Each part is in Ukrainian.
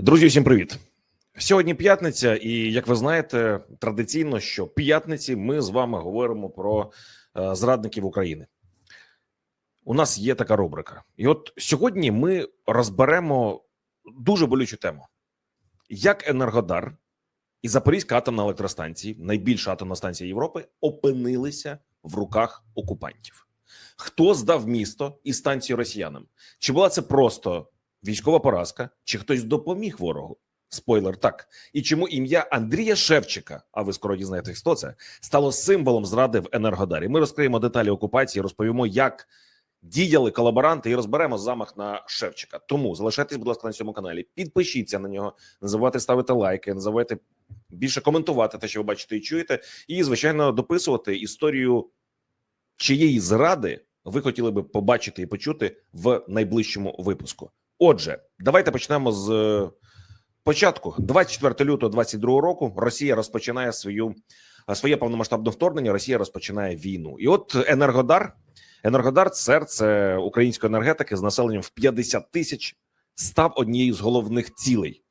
Друзі, всім привіт! Сьогодні п'ятниця, і як ви знаєте, традиційно, що п'ятниці ми з вами говоримо про е, зрадників України. У нас є така рубрика, і от сьогодні ми розберемо дуже болючу тему: як Енергодар і Запорізька атомна електростанція, найбільша атомна станція Європи, опинилися в руках окупантів. Хто здав місто і станцію росіянам? Чи була це просто військова поразка, чи хтось допоміг ворогу? Спойлер, так. І чому ім'я Андрія Шевчика, а ви скоро дізнаєтесь, хто це, стало символом зради в Енергодарі. Ми розкриємо деталі окупації, розповімо, як діяли колаборанти, і розберемо замах на Шевчика. Тому залишайтесь, будь ласка, на цьому каналі. Підпишіться на нього, не забувайте ставити лайки, не забувайте більше коментувати те, що ви бачите і чуєте, і звичайно дописувати історію чиєї зради ви хотіли би побачити і почути в найближчому випуску. Отже, давайте почнемо з е, початку. 24 лютого 22 року Росія розпочинає свою е, своє повномасштабне вторгнення. Росія розпочинає війну, і от Енергодар, Енергодар, серце української енергетики з населенням в 50 тисяч, став однією з головних цілей.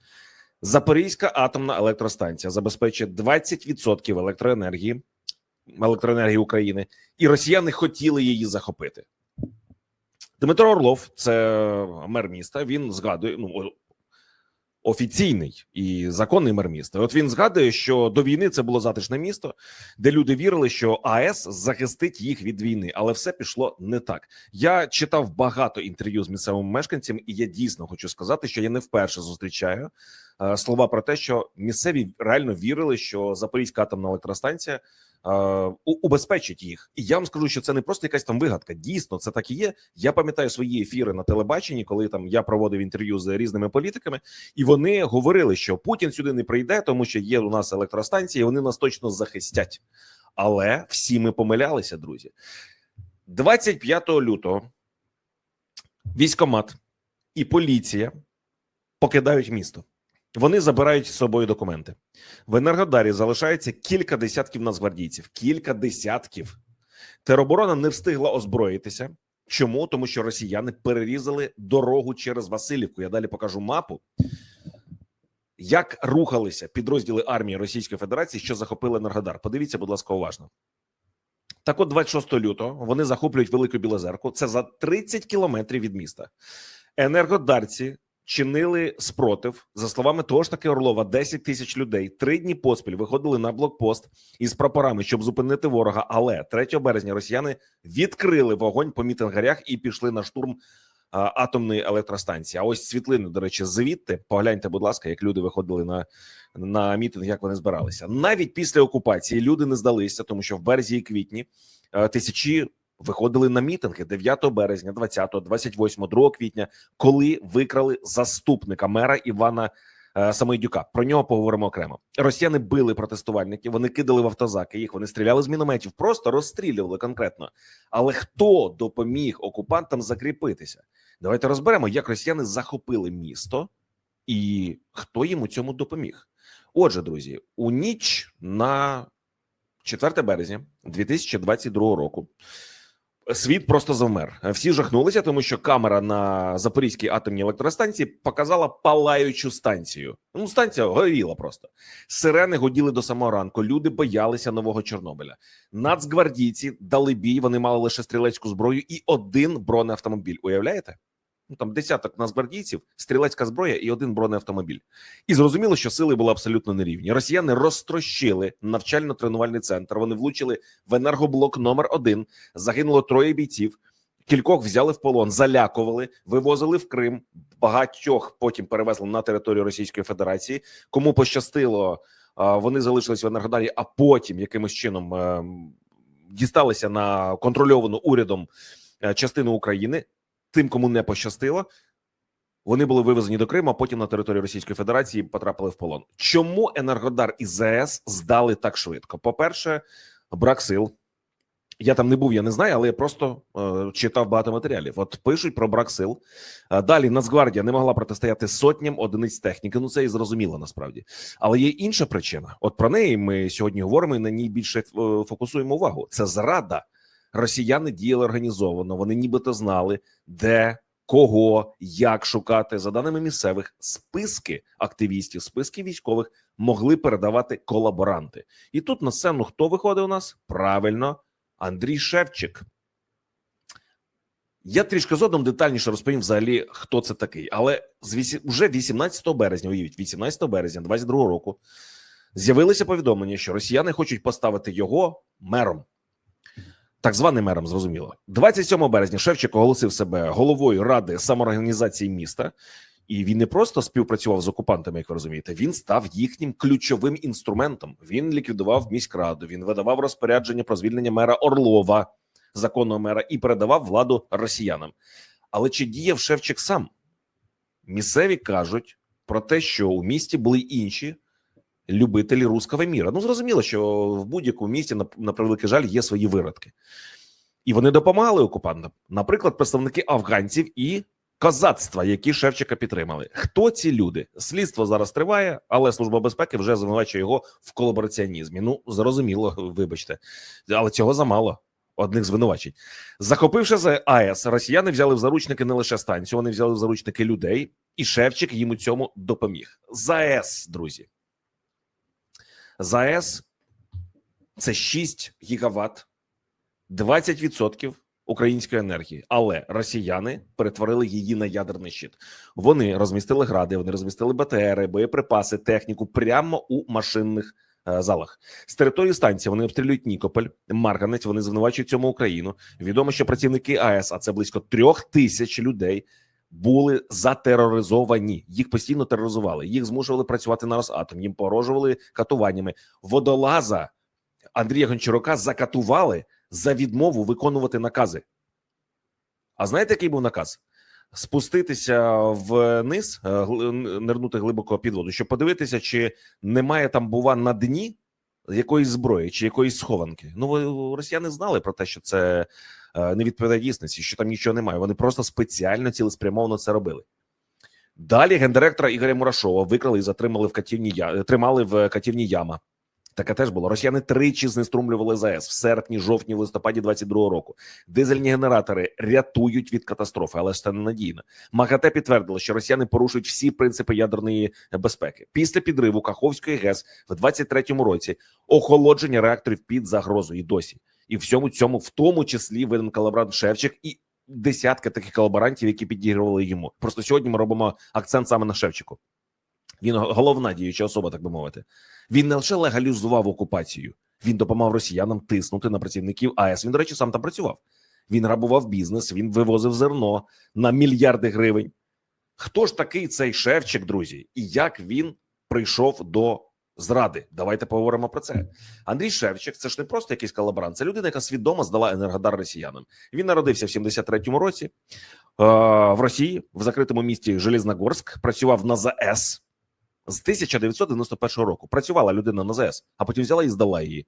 Запорізька атомна електростанція забезпечує 20% електроенергії електроенергії України, і росіяни хотіли її захопити. Дмитро Орлов, це мер міста. Він згадує ну офіційний і законний мер міста. От він згадує, що до війни це було затишне місто, де люди вірили, що АЕС захистить їх від війни, але все пішло не так. Я читав багато інтерв'ю з місцевими мешканцями, і я дійсно хочу сказати, що я не вперше зустрічаю е, слова про те, що місцеві реально вірили, що Запорізька атомна електростанція убезпечить їх. І я вам скажу, що це не просто якась там вигадка. Дійсно, це так і є. Я пам'ятаю свої ефіри на телебаченні, коли там я проводив інтерв'ю з різними політиками, і вони говорили, що Путін сюди не прийде, тому що є у нас електростанції, вони нас точно захистять. Але всі ми помилялися, друзі. 25 лютого військомат і поліція покидають місто. Вони забирають з собою документи. В Енергодарі залишається кілька десятків нацгвардійців. Кілька десятків. Тероборона не встигла озброїтися. Чому? Тому що росіяни перерізали дорогу через Васильівку. Я далі покажу мапу. Як рухалися підрозділи армії Російської Федерації, що захопили Енергодар? Подивіться, будь ласка, уважно. Так, от 26 лютого вони захоплюють Велику Білозерку. Це за 30 кілометрів від міста. Енергодарці чинили спротив. За словами того ж таки Орлова, 10 тисяч людей три дні поспіль виходили на блокпост із прапорами, щоб зупинити ворога. Але 3 березня росіяни відкрили вогонь по мітингарях і пішли на штурм атомної електростанції. А ось світлини, до речі, звідти погляньте, будь ласка, як люди виходили на, на мітинг, як вони збиралися. Навіть після окупації люди не здалися, тому що в березні і квітні е, тисячі виходили на мітинги 9 березня, 20, 28, 2 квітня, коли викрали заступника мера Івана. е, Самойдюка про нього поговоримо окремо. Росіяни били протестувальників, вони кидали в автозаки їх, вони стріляли з мінометів, просто розстрілювали конкретно. Але хто допоміг окупантам закріпитися? Давайте розберемо, як росіяни захопили місто і хто їм у цьому допоміг. Отже, друзі, у ніч на 4 березня 2022 року. Світ просто завмер. Всі жахнулися, тому що камера на Запорізькій атомній електростанції показала палаючу станцію. Ну, станція горіла просто. Сирени гуділи до самого ранку. Люди боялися нового Чорнобиля. Нацгвардійці дали бій. Вони мали лише стрілецьку зброю і один бронеавтомобіль. Уявляєте? Ну там десяток нацгвардійців, стрілецька зброя і один бронеавтомобіль. І зрозуміло, що сили були абсолютно нерівні. Росіяни розтрощили навчально-тренувальний центр. Вони влучили в енергоблок номер один. Загинуло троє бійців. Кількох взяли в полон, залякували, вивозили в Крим. Багатьох потім перевезли на територію Російської Федерації. Кому пощастило, вони залишились в Енергодарі, а потім якимось чином ем, дісталися на контрольовану урядом е, частину України. Тим, кому не пощастило, вони були вивезені до Криму, а потім на територію Російської Федерації потрапили в полон. Чому Енергодар і ЗС здали так швидко? По-перше, брак сил. Я там не був, я не знаю, але я просто е, читав багато матеріалів. От пишуть про брак сил. Е, далі Нацгвардія не могла протистояти сотням одиниць техніки. Ну це і зрозуміло насправді. Але є інша причина. От про неї ми сьогодні говоримо і на ній більше е, фокусуємо увагу. Це зрада. Росіяни діяли організовано. Вони нібито знали, де кого, як шукати. За даними місцевих, списки активістів, списки військових могли передавати колаборанти. І тут на сцену хто виходить у нас? Правильно, Андрій Шевчик. Я трішки згодом детальніше розповім взагалі, хто це такий. Але з вже 18 березня, уявіть, 18 березня 22 року з'явилося повідомлення, що росіяни хочуть поставити його мером. Так званим мером, зрозуміло. 27 березня Шевчик оголосив себе головою ради самоорганізації міста, і він не просто співпрацював з окупантами, як ви розумієте. Він став їхнім ключовим інструментом. Він ліквідував міськраду, він видавав розпорядження про звільнення мера Орлова, законного мера, і передавав владу росіянам. Але чи діяв Шевчик сам? Місцеві кажуть про те, що у місті були інші любителі руского міра. Ну зрозуміло, що в будь-якому місті на, на превеликий жаль є свої виродки, і вони допомагали окупантам. Наприклад, представники афганців і козацтва, які Шевчика підтримали. Хто ці люди? Слідство зараз триває, але служба безпеки вже звинувачує його в колабораціонізмі. Ну зрозуміло, вибачте, але цього замало. Одних звинувачень, захопивши за АЕС, росіяни взяли в заручники не лише станцію, вони взяли в заручники людей, і Шевчик їм у цьому допоміг. За АЕС, друзі. ЗАЕС це 6 гігаватт, 20% української енергії, але росіяни перетворили її на ядерний щит. Вони розмістили гради, вони розмістили БТРи, боєприпаси, техніку прямо у машинних е, залах. З території станції вони обстрілюють Нікополь, Марганець. Вони звинувачують цьому Україну. Відомо, що працівники АЕС, а це близько трьох тисяч людей. Були затероризовані, їх постійно тероризували, їх змушували працювати на Росатом, їм порожували катуваннями. Водолаза Андрія Гончарука закатували за відмову виконувати накази. А знаєте, який був наказ? Спуститися вниз, е, нирнути глибоко під воду, щоб подивитися, чи немає там, бува, на дні якоїсь зброї чи якоїсь схованки. Ну, росіяни знали про те, що це не відповідає дійсності, що там нічого немає. Вони просто спеціально цілеспрямовано це робили. Далі гендиректора Ігоря Мурашова викрали і затримали в катівні я тримали в катівні яма. Таке теж було. Росіяни тричі знеструмлювали ЗАЕС в серпні, жовтні, листопаді 22-го року. Дизельні генератори рятують від катастрофи, але ж це ненадійно. МАГАТЕ підтвердило, що росіяни порушують всі принципи ядерної безпеки. Після підриву Каховської ГЕС в 23-му році охолодження реакторів під загрозою і досі. І всьому цьому, в тому числі, видан колаборант Шевчик і десятки таких колаборантів, які підігрували йому. Просто сьогодні ми робимо акцент саме на Шевчику. Він головна діюча особа, так би мовити. Він не лише легалізував окупацію, він допомагав росіянам тиснути на працівників АЕС. Він, до речі, сам там працював. Він грабував бізнес, він вивозив зерно на мільярди гривень. Хто ж такий цей Шевчик, друзі, і як він прийшов до зради? Давайте поговоримо про це. Андрій Шевчик це ж не просто якийсь колаборант, це людина, яка свідомо здала енергодар росіянам. Він народився в 73-му році е, в Росії в закритому місті Железногорськ. Працював на ЗАЕС з 1991 року. Працювала людина на ЗАЕС, а потім взяла і здала її,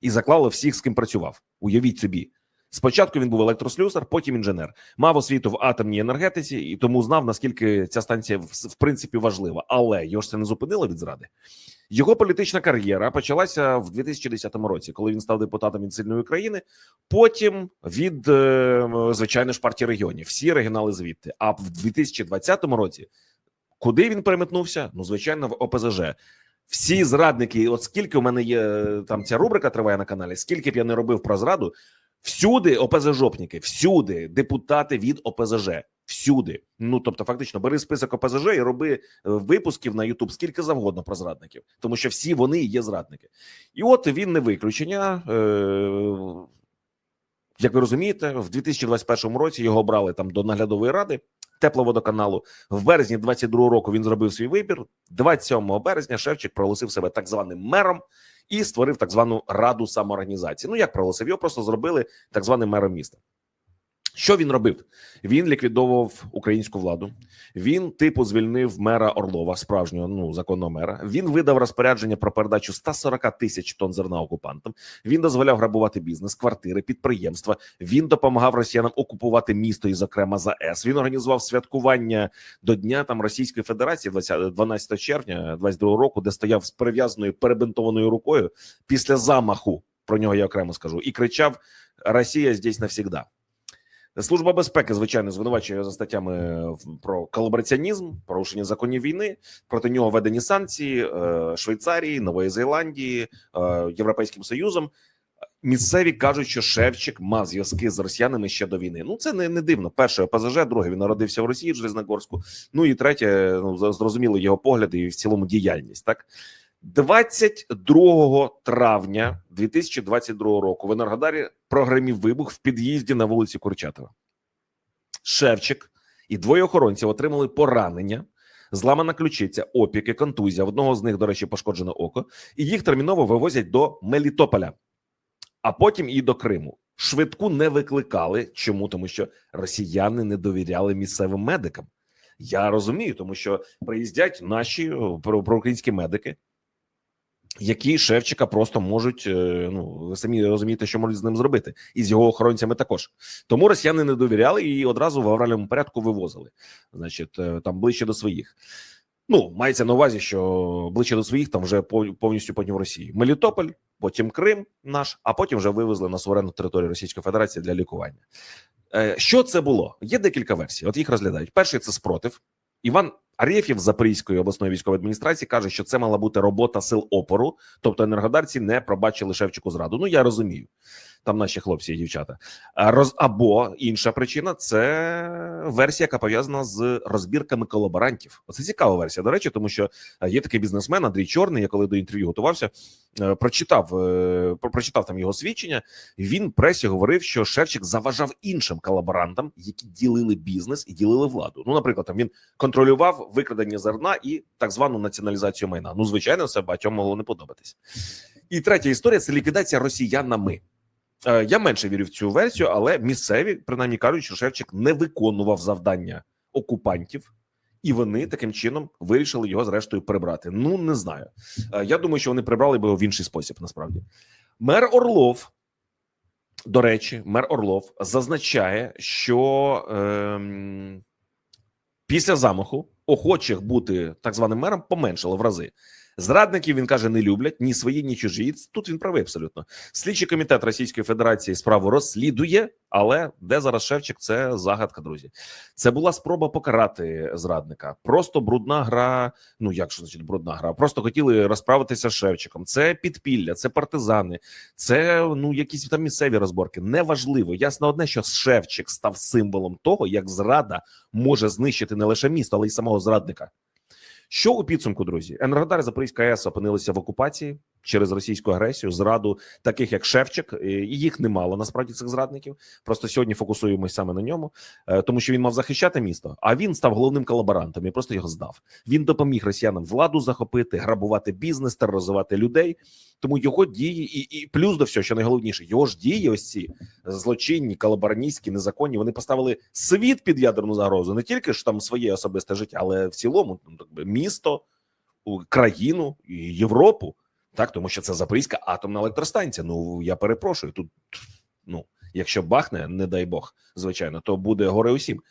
і заклала всіх, з ким працював. Уявіть собі. Спочатку він був електрослюсар, потім інженер. Мав освіту в атомній енергетиці і тому знав, наскільки ця станція в, в принципі важлива. Але його ж це не зупинило від зради. Його політична кар'єра почалася в 2010 році, коли він став депутатом від сильної країни. Потім від е, звичайно ж партії регіонів. Всі регіонали звідти. А в 2020 році куди він переметнувся? Ну, звичайно, в ОПЗЖ. Всі зрадники, от скільки у мене є е, там ця рубрика триває на каналі, скільки б я не робив про зраду, всюди ОПЗЖопники, всюди депутати від ОПЗЖ, всюди. Ну тобто, фактично, бери список ОПЗЖ і роби е, випусків на Ютуб скільки завгодно про зрадників, тому що всі вони є зрадники. І от він не виключення. Е- як ви розумієте, в 2021 році його обрали там до наглядової ради тепловодоканалу. В березні 22 року він зробив свій вибір. 27 березня Шевчик проголосив себе так званим мером і створив так звану раду самоорганізації. Ну як проголосив? Його просто зробили так званим мером міста. Що він робив? Він ліквідовував українську владу. Він типу звільнив мера Орлова, справжнього ну законного мера. Він видав розпорядження про передачу 140 тисяч тонн зерна окупантам. Він дозволяв грабувати бізнес, квартири, підприємства. Він допомагав росіянам окупувати місто і, зокрема, ЗАЕС. Він організував святкування до дня там Російської Федерації 20 12 червня 22 року, де стояв з перев'язаною перебинтованою рукою після замаху. Про нього я окремо скажу і кричав: Росія здесь навсігда. Служба безпеки, звичайно, звинувачує за статтями про колабораціонізм, порушення законів війни. Проти нього введені санкції е, Швейцарії, Нової Зеландії, е, Європейським Союзом. Місцеві кажуть, що Шевчик мав зв'язки з росіянами ще до війни. Ну це не, не дивно. Перше ПЗЖ, друге він народився в Росії в Железногорську. Ну і третє, ну зрозуміло його погляди і в цілому діяльність. Так 22 травня 2022 року в Енергодарі прогремів вибух в під'їзді на вулиці Курчатова. Шевчик і двоє охоронців отримали поранення, зламана ключиця, опіки, контузія. Одного з них, до речі, пошкоджено око, і їх терміново вивозять до Мелітополя, а потім і до Криму. Швидку не викликали. Чому? Тому що росіяни не довіряли місцевим медикам. Я розумію, тому що приїздять наші проукраїнські медики, які Шевчика просто можуть. е, Ну самі розумієте, що можуть з ним зробити, і з його охоронцями також. Тому росіяни не довіряли і одразу в авральному порядку вивозили. Значить, е, там ближче до своїх. Ну, мається на увазі, що ближче до своїх там вже повністю потім в Росії. Мелітополь, потім Крим наш, а потім вже вивезли на суверенну територію Російської Федерації для лікування. Е, Що це було? Є декілька версій. От їх розглядають. Перший це спротив. Іван Арєфів Запорізької обласної військової адміністрації каже, що це мала бути робота сил опору, тобто енергодарці не пробачили Шевчику зраду. Ну я розумію. Там наші хлопці і дівчата. Роз або інша причина це версія, яка пов'язана з розбірками колаборантів. Оце цікава версія. До речі, тому що е, є такий бізнесмен Андрій Чорний. Я коли до інтерв'ю готувався, е, прочитав е, прочитав там його свідчення. Він в пресі говорив, що Шевчик заважав іншим колаборантам, які ділили бізнес і ділили владу. Ну, наприклад, там він контролював викрадення зерна і так звану націоналізацію майна. Ну, звичайно, це багатьом могло не подобатись. І третя історія це ліквідація росіянами. Е, Я менше вірю в цю версію, але місцеві принаймні кажуть, що Шевчик не виконував завдання окупантів, і вони таким чином вирішили його зрештою прибрати. Ну не знаю. Е, Я думаю, що вони прибрали б його в інший спосіб. Насправді, мер Орлов. До речі, мер Орлов зазначає, що ем, після замаху охочих бути так званим мером поменшало в рази. Зрадників він каже, не люблять ні свої, ні чужі. Тут він правий абсолютно. Слідчий комітет Російської Федерації справу розслідує, але де зараз Шевчик? Це загадка, друзі. Це була спроба покарати зрадника. Просто брудна гра. Ну як що значить брудна гра? Просто хотіли розправитися з Шевчиком. Це підпілля, це партизани, це ну якісь там місцеві розборки. Неважливо. Ясно одне, що Шевчик став символом того, як зрада може знищити не лише місто, але й самого зрадника. Що у підсумку, друзі? Енергодар Запорізька АЕС опинилися в окупації через російську агресію, зраду таких як Шевчик. і Їх немало насправді цих зрадників. Просто сьогодні фокусуємось саме на ньому, е, тому що він мав захищати місто, а він став головним колаборантом і просто його здав. Він допоміг росіянам владу захопити, грабувати бізнес, тероризувати людей. Тому його дії, і, і плюс до всього, що найголовніше, його ж дії, ось ці злочинні, колабораністські, незаконні. Вони поставили світ під ядерну загрозу, не тільки ж там своє особисте життя, але в цілому ну, так би, місто, країну Європу. Так, тому що це Запорізька атомна електростанція. Ну я перепрошую. Тут ну, якщо бахне, не дай Бог, звичайно, то буде горе усім.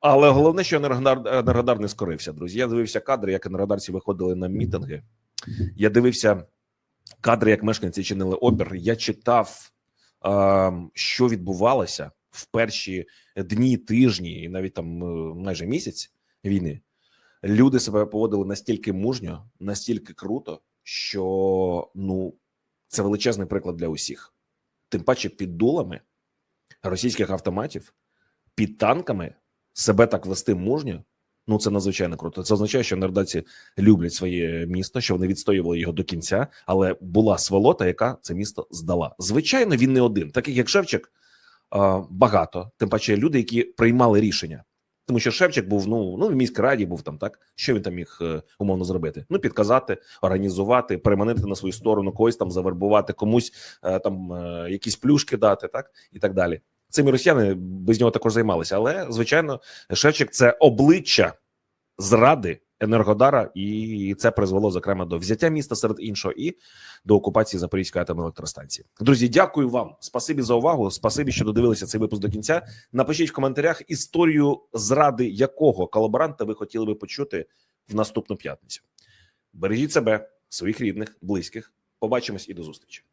Але головне, що Енергодар, Енергодар не скорився, друзі. Я дивився кадри, як енергодарці виходили на мітинги. Я дивився кадри, як мешканці чинили опір. Я читав, що відбувалося в перші дні, тижні, і навіть там е, майже місяць війни. Люди себе поводили настільки мужньо, настільки круто, що ну це величезний приклад для усіх. Тим паче під дулами російських автоматів, під танками себе так вести мужньо. Ну це надзвичайно круто. Це означає, що нердаці люблять своє місто, що вони відстоювали його до кінця, але була сволота, яка це місто здала. Звичайно, він не один, таких як Шевчик, багато. Тим паче люди, які приймали рішення. Тому що Шевчик був ну ну в міській раді, був там так. Що він там міг е, умовно зробити? Ну підказати, організувати, переманити на свою сторону, когось там завербувати, комусь е, там е, якісь плюшки дати, так і так далі. Цими росіяни без нього також займалися. Але звичайно, Шевчик це обличчя зради Енергодара, і це призвело зокрема до взяття міста серед іншого і до окупації Запорізької атомної електростанції. Друзі, дякую вам. Спасибі за увагу. Спасибі, що додивилися цей випуск до кінця. Напишіть в коментарях історію зради якого колаборанта ви хотіли би почути в наступну п'ятницю. Бережіть себе, своїх рідних, близьких. Побачимось і до зустрічі.